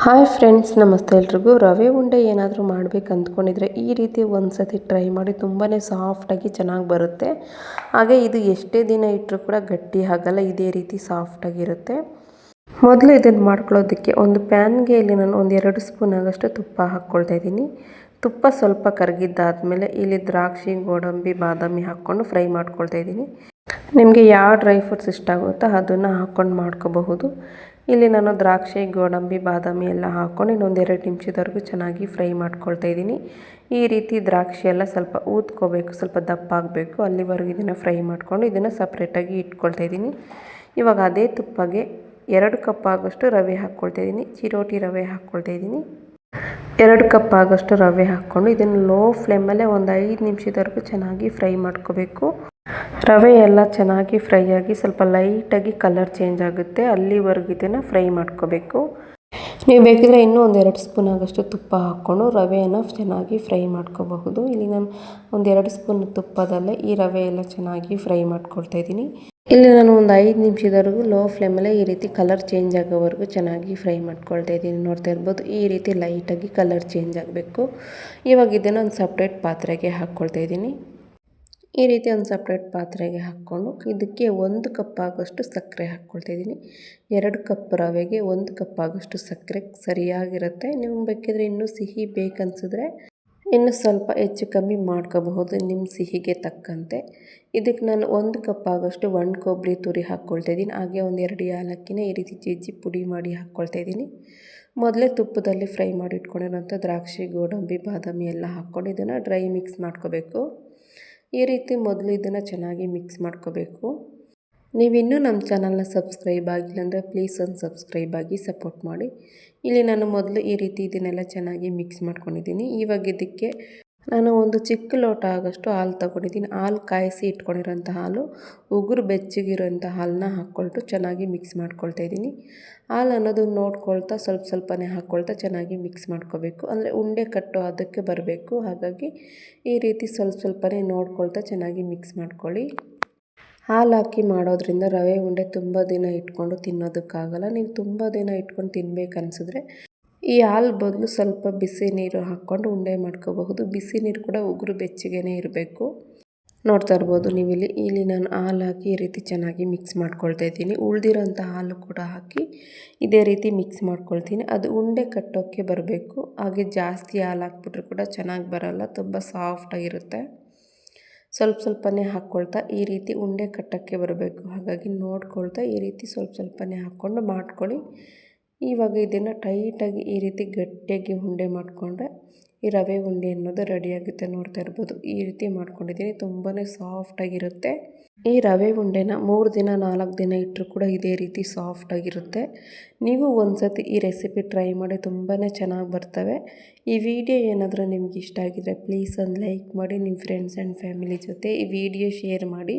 Hi friends ನಮಸ್ತೆ ಎಲ್ರಿಗೂ. ರವೆ ಉಂಡೆ ಏನಾದರೂ ಮಾಡಬೇಕು ಅಂದ್ಕೊಂಡಿದ್ರೆ ಈ ರೀತಿ ಒಂದು ಸತಿ ಟ್ರೈ ಮಾಡಿ ತುಂಬಾ ಸಾಫ್ಟಾಗಿ ಚೆನ್ನಾಗಿ ಬರುತ್ತೆ. ಹಾಗೆ ಇದು ಎಷ್ಟೇ ದಿನ ಇಟ್ಟರೂ ಕೂಡ ಗಟ್ಟಿ ಆಗಲ್ಲ, ಇದೇ ರೀತಿ ಸಾಫ್ಟಾಗಿರುತ್ತೆ ಮೊದಲು ಇದನ್ನು ಮಾಡ್ಕೊಳ್ಳೋದಕ್ಕೆ ಒಂದು ಪ್ಯಾನ್ಗೆ ಇಲ್ಲಿ ನಾನು ಒಂದು ಎರಡು ಸ್ಪೂನ್ ಆಗಷ್ಟು ತುಪ್ಪ ಹಾಕ್ಕೊಳ್ತಾ ಇದ್ದೀನಿ. ತುಪ್ಪ ಸ್ವಲ್ಪ ಕರಗಿದ್ದಾದಮೇಲೆ ಇಲ್ಲಿ ದ್ರಾಕ್ಷಿ, ಗೋಡಂಬಿ, ಬಾದಾಮಿ ಹಾಕ್ಕೊಂಡು ಫ್ರೈ ಮಾಡ್ಕೊಳ್ತಾ ಇದ್ದೀನಿ. ನಿಮಗೆ ಯಾವ ಡ್ರೈ ಫ್ರೂಟ್ಸ್ ಇಷ್ಟ ಆಗುತ್ತೋ ಅದನ್ನು ಹಾಕ್ಕೊಂಡು ಮಾಡ್ಕೋಬಹುದು. ಇಲ್ಲಿ ನಾನು ದ್ರಾಕ್ಷಿ, ಗೋಡಂಬಿ, ಬಾದಾಮಿ ಎಲ್ಲ ಹಾಕ್ಕೊಂಡು ಇನ್ನೊಂದು ಎರಡು ನಿಮಿಷದವರೆಗೂ ಚೆನ್ನಾಗಿ ಫ್ರೈ ಮಾಡ್ಕೊಳ್ತಾ ಇದ್ದೀನಿ. ಈ ರೀತಿ ದ್ರಾಕ್ಷಿ ಎಲ್ಲ ಸ್ವಲ್ಪ ಊದ್ಕೋಬೇಕು, ಸ್ವಲ್ಪ ದಪ್ಪ ಆಗಬೇಕು. ಅಲ್ಲಿವರೆಗೂ ಇದನ್ನು ಫ್ರೈ ಮಾಡಿಕೊಂಡು ಇದನ್ನು ಸಪ್ರೇಟಾಗಿ ಇಟ್ಕೊಳ್ತಾ ಇದ್ದೀನಿ. ಇವಾಗ ಅದೇ ತುಪ್ಪಗೆ ಎರಡು ಕಪ್ ಆಗೋಷ್ಟು ರವೆ ಹಾಕ್ಕೊಳ್ತಾ ಇದ್ದೀನಿ. ಚಿರೋಟಿ ರವೆ ಹಾಕ್ಕೊಳ್ತಾ ಇದ್ದೀನಿ. ಎರಡು ಕಪ್ ಆಗೋಷ್ಟು ರವೆ ಹಾಕ್ಕೊಂಡು ಇದನ್ನು ಲೋ ಫ್ಲೇಮಲ್ಲೇ ಒಂದು ಐದು ನಿಮಿಷದವರೆಗೂ ಚೆನ್ನಾಗಿ ಫ್ರೈ ಮಾಡ್ಕೋಬೇಕು. ರವೆ ಎಲ್ಲ ಚೆನ್ನಾಗಿ ಫ್ರೈ ಆಗಿ ಸ್ವಲ್ಪ ಲೈಟಾಗಿ ಕಲರ್ ಚೇಂಜ್ ಆಗುತ್ತೆ. ಅಲ್ಲಿವರೆಗೂ ಇದನ್ನು ಫ್ರೈ ಮಾಡ್ಕೋಬೇಕು. ನೀವು ಬೇಕಿದ್ರೆ ಇನ್ನೂ ಒಂದೆರಡು ಸ್ಪೂನ್ ಆಗೋಷ್ಟು ತುಪ್ಪ ಹಾಕ್ಕೊಂಡು ರವೆಯನ್ನು ಚೆನ್ನಾಗಿ ಫ್ರೈ ಮಾಡ್ಕೋಬಹುದು. ಇಲ್ಲಿ ನಾನು ಒಂದೆರಡು ಸ್ಪೂನ್ ತುಪ್ಪದಲ್ಲೇ ಈ ರವೆ ಎಲ್ಲ ಚೆನ್ನಾಗಿ ಫ್ರೈ ಮಾಡ್ಕೊಳ್ತಾ ಇದ್ದೀನಿ. ಇಲ್ಲಿ ನಾನು ಒಂದು ಐದು ನಿಮಿಷದವರೆಗೂ ಲೋ ಫ್ಲೇಮಲ್ಲೇ ಈ ರೀತಿ ಕಲರ್ ಚೇಂಜ್ ಆಗೋವರೆಗೂ ಚೆನ್ನಾಗಿ ಫ್ರೈ ಮಾಡ್ಕೊಳ್ತಾ ಇದ್ದೀನಿ. ನೋಡ್ತಾ ಇರ್ಬೋದು ಈ ರೀತಿ ಲೈಟಾಗಿ ಕಲರ್ ಚೇಂಜ್ ಆಗಬೇಕು. ಇವಾಗ ಇದನ್ನು ಒಂದು ಸಪ್ರೇಟ್ ಪಾತ್ರೆಗೆ ಹಾಕ್ಕೊಳ್ತಾ ಇದ್ದೀನಿ. ಈ ರೀತಿ ಒಂದು ಸಪ್ರೇಟ್ ಪಾತ್ರೆಗೆ ಹಾಕ್ಕೊಂಡು ಇದಕ್ಕೆ ಒಂದು ಕಪ್ ಆಗೋಷ್ಟು ಸಕ್ಕರೆ ಹಾಕ್ಕೊಳ್ತಾ ಇದ್ದೀನಿ ಎರಡು ಕಪ್ ರವೆಗೆ ಒಂದು ಕಪ್ ಆಗೋಷ್ಟು ಸಕ್ಕರೆ ಸರಿಯಾಗಿರುತ್ತೆ. ನಿಮ್ಗೆ ಬೇಕಿದ್ರೆ ಇನ್ನೂ ಸಿಹಿ ಬೇಕನ್ಸಿದ್ರೆ ಇನ್ನು ಸ್ವಲ್ಪ ಹೆಚ್ಚು ಕಮ್ಮಿ ಮಾಡ್ಕೋಬಹುದು, ನಿಮ್ಮ ಸಿಹಿಗೆ ತಕ್ಕಂತೆ. ಇದಕ್ಕೆ ನಾನು ಒಂದು ಕಪ್ ಆಗೋಷ್ಟು ಒಣ ಕೊಬ್ಬರಿ ತುರಿ ಹಾಕ್ಕೊಳ್ತಾ ಇದ್ದೀನಿ ಹಾಗೆ ಒಂದು ಎರಡು ಏಲಕ್ಕಿನ ಈ ರೀತಿ ಜಜ್ಜಿ ಪುಡಿ ಮಾಡಿ ಹಾಕ್ಕೊಳ್ತಾ ಇದ್ದೀನಿ ಮೊದಲೇ ತುಪ್ಪದಲ್ಲಿ ಫ್ರೈ ಮಾಡಿ ಇಟ್ಕೊಂಡಿರೋಂಥ ದ್ರಾಕ್ಷಿ, ಗೋಡಂಬಿ, ಬಾದಾಮಿ ಎಲ್ಲ ಹಾಕ್ಕೊಂಡು ಇದನ್ನು ಡ್ರೈ ಮಿಕ್ಸ್ ಮಾಡ್ಕೋಬೇಕು. ಈ ರೀತಿ ಮೊದಲು ಇದನ್ನು ಚೆನ್ನಾಗಿ ಮಿಕ್ಸ್ ಮಾಡ್ಕೋಬೇಕು. ನೀವಿನ್ನೂ ನಮ್ಮ ಚಾನಲ್ನ ಸಬ್ಸ್ಕ್ರೈಬ್ ಆಗಿಲ್ಲ ಅಂದರೆ ಪ್ಲೀಸ್ ಒಂದು ಸಬ್ಸ್ಕ್ರೈಬ್ ಆಗಿ ಸಪೋರ್ಟ್ ಮಾಡಿ. ಇಲ್ಲಿ ನಾನು ಮೊದಲು ಈ ರೀತಿ ಇದನ್ನೆಲ್ಲ ಚೆನ್ನಾಗಿ ಮಿಕ್ಸ್ ಮಾಡ್ಕೊಂಡಿದ್ದೀನಿ. ಇವಾಗ ಇದಕ್ಕೆ ನಾನು ಒಂದು ಚಿಕ್ಕ ಲೋಟ ಆಗೋಷ್ಟು ಹಾಲು ತಗೊಂಡಿದ್ದೀನಿ. ಹಾಲು ಕಾಯಿಸಿ ಇಟ್ಕೊಂಡಿರೋಂಥ ಹಾಲು, ಉಗುರು ಬೆಚ್ಚಗಿರೋಂಥ ಹಾಲನ್ನ ಹಾಕ್ಕೊಳ್ತು, ಚೆನ್ನಾಗಿ ಮಿಕ್ಸ್ ಮಾಡ್ಕೊಳ್ತಾ ಇದ್ದೀನಿ. ಹಾಲು ಅನ್ನೋದು ನೋಡ್ಕೊಳ್ತಾ, ಸ್ವಲ್ಪ ಸ್ವಲ್ಪನೇ ಹಾಕ್ಕೊಳ್ತಾ ಚೆನ್ನಾಗಿ ಮಿಕ್ಸ್ ಮಾಡ್ಕೋಬೇಕು. ಅಂದರೆ ಉಂಡೆ ಕಟ್ಟೋ ಅದಕ್ಕೆ ಬರಬೇಕು. ಹಾಗಾಗಿ ಈ ರೀತಿ ಸ್ವಲ್ಪ ಸ್ವಲ್ಪನೇ ನೋಡ್ಕೊಳ್ತಾ ಚೆನ್ನಾಗಿ ಮಿಕ್ಸ್ ಮಾಡ್ಕೊಳ್ಳಿ. ಹಾಲು ಹಾಕಿ ಮಾಡೋದ್ರಿಂದ ರವೆ ಉಂಡೆ ತುಂಬ ದಿನ ಇಟ್ಕೊಂಡು ತಿನ್ನೋದಕ್ಕಾಗಲ್ಲ. ನೀವು ತುಂಬ ದಿನ ಇಟ್ಕೊಂಡು ತಿನ್ಬೇಕು ಅನಿಸಿದ್ರೆ ಈ ಹಾಲು ಬದಲು ಸ್ವಲ್ಪ ಬಿಸಿ ನೀರು ಹಾಕ್ಕೊಂಡು ಉಂಡೆ ಮಾಡ್ಕೋಬಹುದು. ಬಿಸಿ ನೀರು ಕೂಡ ಉಗುರು ಬೆಚ್ಚಗೇ ಇರಬೇಕು. ನೋಡ್ತಾ ಇರ್ಬೋದು ನೀವು ಇಲ್ಲಿ ಇಲ್ಲಿ ನಾನು ಹಾಲು ಹಾಕಿ ಈ ರೀತಿ ಚೆನ್ನಾಗಿ ಮಿಕ್ಸ್ ಮಾಡ್ಕೊಳ್ತಾ ಇದ್ದೀನಿ. ಉಳಿದಿರೋಂಥ ಹಾಲು ಕೂಡ ಹಾಕಿ ಇದೇ ರೀತಿ ಮಿಕ್ಸ್ ಮಾಡ್ಕೊಳ್ತೀನಿ. ಅದು ಉಂಡೆ ಕಟ್ಟೋಕ್ಕೆ ಬರಬೇಕು. ಹಾಗೆ ಜಾಸ್ತಿ ಹಾಲು ಹಾಕ್ಬಿಟ್ರೆ ಕೂಡ ಚೆನ್ನಾಗಿ ಬರೋಲ್ಲ. ತುಂಬ ಸಾಫ್ಟಾಗಿರುತ್ತೆ ಸ್ವಲ್ಪ ಸ್ವಲ್ಪನೇ ಹಾಕ್ಕೊಳ್ತಾ ಈ ರೀತಿ ಉಂಡೆ ಕಟ್ಟೋಕ್ಕೆ ಬರಬೇಕು. ಹಾಗಾಗಿ ನೋಡ್ಕೊಳ್ತಾ ಈ ರೀತಿ ಸ್ವಲ್ಪ ಸ್ವಲ್ಪನೇ ಹಾಕ್ಕೊಂಡು ಮಾಡ್ಕೊಳ್ಳಿ. ಇವಾಗ ಇದನ್ನು ಟೈಟಾಗಿ ಈ ರೀತಿ ಗಟ್ಟಿಯಾಗಿ ಉಂಡೆ ಮಾಡಿಕೊಂಡ್ರೆ ಈ ರವೆ ಉಂಡೆ ಅನ್ನೋದು ರೆಡಿಯಾಗುತ್ತೆ ನೋಡ್ತಾ ಇರ್ಬೋದು. ಈ ರೀತಿ ಮಾಡ್ಕೊಂಡಿದ್ದೀನಿ. ತುಂಬಾ ಸಾಫ್ಟಾಗಿರುತ್ತೆ ಈ ರವೆ ಉಂಡೆನ ಮೂರು ದಿನ, ನಾಲ್ಕು ದಿನ ಇಟ್ಟರೂ ಕೂಡ ಇದೇ ರೀತಿ ಸಾಫ್ಟಾಗಿರುತ್ತೆ ನೀವು ಒಂದು ಸತಿ ಈ ರೆಸಿಪಿ ಟ್ರೈ ಮಾಡಿ ತುಂಬಾ ಚೆನ್ನಾಗಿ ಬರ್ತವೆ. ಈ ವಿಡಿಯೋ ಏನಾದರೂ ನಿಮ್ಗೆ ಇಷ್ಟ ಆಗಿದ್ರೆ ಪ್ಲೀಸ್ ಒಂದು ಲೈಕ್ ಮಾಡಿ ನಿಮ್ಮ ಫ್ರೆಂಡ್ಸ್ ಆ್ಯಂಡ್ ಫ್ಯಾಮಿಲಿ ಜೊತೆ ಈ ವಿಡಿಯೋ ಶೇರ್ ಮಾಡಿ.